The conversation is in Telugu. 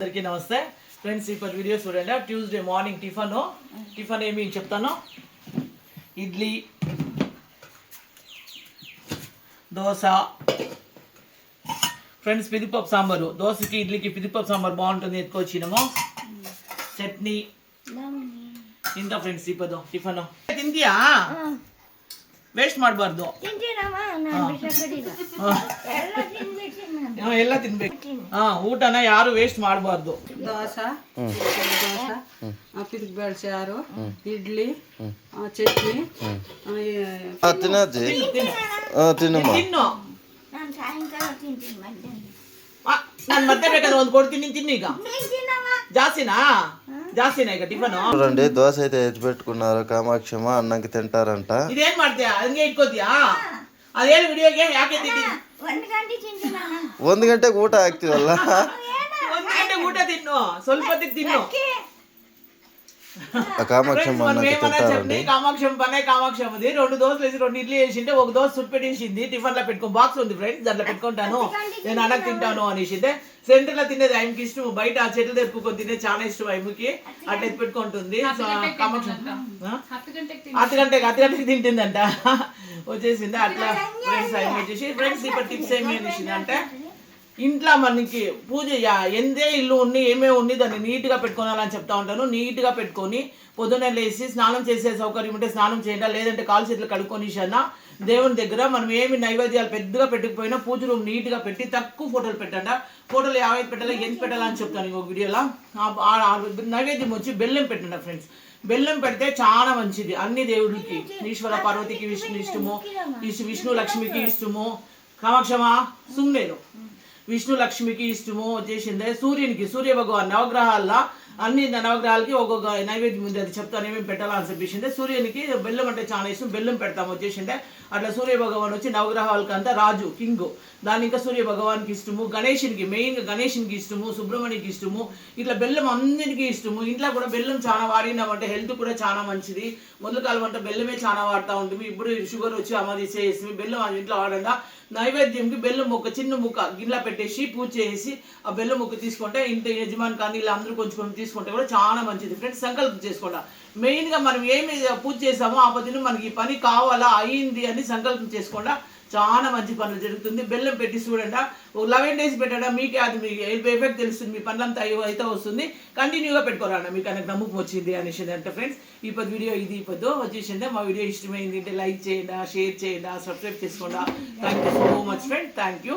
అందరికీ నమస్తే. ఫ్రెండ్స్ ఇప్పుడు వీడియో చూడండి. ట్యూస్డే మార్నింగ్ టిఫన్ టిఫన్ ఏమి చెప్తాను? ఇడ్లీ దోశ. ఫ్రెండ్స్ పిదిపప్పు సాంబారు. దోశకి ఇడ్లీకి పిదిపప్పు సాంబార్ బాగుంటుంది. ఎత్తుకొచ్చినాము. చట్నీ. ఇంత ఫ్రెండ్స్ ఇప్పుడు టిఫన్ తిందియా ವೇಸ್ಟ್ ಮಾಡಬಾರ್ದು. ಎಲ್ಲ ತಿನ್ಬೇಕು. ಹಾ ಊಟನ ಯಾರು ವೇಸ್ಟ್ ಮಾಡಬಾರ್ದು. ದೋಸೆ ದೋಸೆ ಬೇಳೆ ಸಾರು ಇಡ್ಲಿ ಚಟ್ನಿ ತಿನ್ನಜ್ಜಿ ತಿನ್ನು ನಾನು ಮತ್ತೆ ಬೇಕಾದ್ರೆ ಒಂದು ಕೊಡ್ತೀನಿ ತಿನ್ನು ಈಗ. ಜಾಸ್ತಿನಾ? చూడండి దోశ అయితే ఎత్తి పెట్టుకున్నారు కామాక్షమ్మ అన్నంకి తింటారంట ಇದೇನ್ ಮಾಡ್ತೀಯಾ ಹಂಗೆ ಇಟ್ಕೋತೀಯಾ ಅದೇನು ವಿಡಿಯೋಗೆ ಯಾಕೆ ತಿಂತೀನಿ ಒಂದು ಗಂಟೆ ತಿಂತೀನಮ್ಮ ಒಂದು ಗಂಟೆಗೆ ಊಟ ಹಾಕ್ತಿವಲ್ಲ ಒಂದ್ ಗಂಟೆ ಊಟ ತಿನ್ನು ಸ್ವಲ್ಪ ಹೊತ್ತಿಗೆ ತಿನ್ನು ఆ కామాక్షమ్మ మనం అన్నంకి ఏమన్నా చెప్పి తింటారండి కామాక్షం పనే కామాక్షమ్మది రెండు దోశలు వేసి రెండు ఇడ్లీ వేసింటే ఒక దోశ సుట్టు పెట్టేసింది. టిఫిన్లో పెట్టుకో బాక్స్ ఉంది ఫ్రెండ్స్ దాంట్లో పెట్టుకుంటాను. నేను అన్నకు తింటాను అనేసిందే. సెంటర్లో తినేది ఆయనకి ఇష్టం. బయట ఆ చెట్లు తెప్పుకొని తినే చాలా ఇష్టం ఆయనకి. అట్లా ఎత్తి పెట్టుకుంటుంది. సో కామాక్షం? అర్ధ గంటకి అర్ధ గంటకి తింటుందంట. వచ్చేసింది. అట్లా ఫ్రెండ్స్ ఆయన వచ్చేసి ఫ్రెండ్స్ ఇప్పుడు టిప్స్ ఏమి అనేసింది అంటే ఇంట్లో మనకి పూజ ఎందే ఇల్లు ఉన్ని ఏమే ఉంది దాన్ని నీట్గా పెట్టుకోవాలని చెప్తా ఉంటాను. నీట్గా పెట్టుకొని పొద్దున్నే లేచి స్నానం చేసే సౌకర్యం ఉంటే స్నానం చేయండి. లేదంటే కాలు చేతులు కడుక్కొని అన్న దేవుని దగ్గర మనం ఏమి నైవేద్యాలు పెద్దగా పెట్టకపోయినా పూజ రూమ్ నీట్గా పెట్టి తక్కువ ఫోటోలు పెట్టండి? ఫోటోలు యాభై పెట్టాలి ఎంత పెట్టాలని చెప్తాను ఇంకొక వీడియోలో. నైవేద్యం వచ్చి బెల్లం పెట్టండి ఫ్రెండ్స్? బెల్లం పెడితే చాలా మంచిది. అన్ని దేవుడికి. ఈశ్వర పార్వతికి విష్ణు ఇష్టము విష్ణు విష్ణు లక్ష్మికి ఇష్టము. కామాక్షమా సుమ్మేరు విష్ణు లక్ష్మికి ఇష్టము వచ్చేసిందే సూర్యునికి సూర్య భగవాన్ నవగ్రహాల్లో అన్ని నవగ్రహాలకి ఒక్కొక్క నైవేద్యం ఉంది అది చెప్తాను ఏమేమి పెట్టాలని చెప్పేసిందే. సూర్యునికి బెల్లం అంటే చాలా ఇష్టం బెల్లం పెడతాము వచ్చేసిందే అట్లా సూర్య భగవాన్ వచ్చి నవగ్రహాలకి అంతా రాజు కింగ్. దాని ఇంకా సూర్య భగవాన్కి ఇష్టము గణేషునికి మెయిన్గా గణేషునికి ఇష్టము సుబ్రహ్మణ్యకి ఇష్టము. ఇట్లా బెల్లం అందరికీ ఇష్టము. ఇంట్లో కూడా బెల్లం చాలా వాడినామంటే హెల్త్ కూడా చాలా మంచిది. మొదలు కాలం అంటే బెల్లమే చాలా వాడుతూ ఉంటుంది. ఇప్పుడు షుగర్ వచ్చి అమ్మ తీసేసి బెల్లం ఇంట్లో వాడంగా నైవేద్యంకి బెల్లం ముక్క చిన్న ముక్క గిన్నె పెట్టేసి పూజ చేసి ఆ బెల్లం ముక్క తీసుకుంటే ఇంత యజమాని కానీ ఇలా అందరూ కొంచెం తీసుకుంటే కూడా చాలా మంచిది. ఫ్రెండ్స్ సంకల్పం చేసుకోండి. మెయిన్గా మనం ఏమి పూజ చేసామో ఆ పొద్దున మనకి ఈ పని కావాలా అయ్యింది అని సంకల్పం చేసుకోండి. చాలా మంచి పనులు జరుగుతుంది. బెల్లం పెట్టి చూడండి. ఒక లెవెన్ డేస్ పెట్టడా? మీకే అది మీ ఎఫెక్ట్ తెలుస్తుంది. మీ పనులంతా అయితే వస్తుంది. కంటిన్యూగా పెట్టుకోరా మీకు అనేది నమ్మకం వచ్చింది అనేసి అంటే ఫ్రెండ్స్ ఇప్పుడు వీడియో ఇది ఇప్పుడు వచ్చేసింది. మా వీడియో ఇష్టమైంది అంటే లైక్ చేయండి షేర్ చేయండి సబ్స్క్రైబ్ చేసుకోండి. Thank you so much friend thank you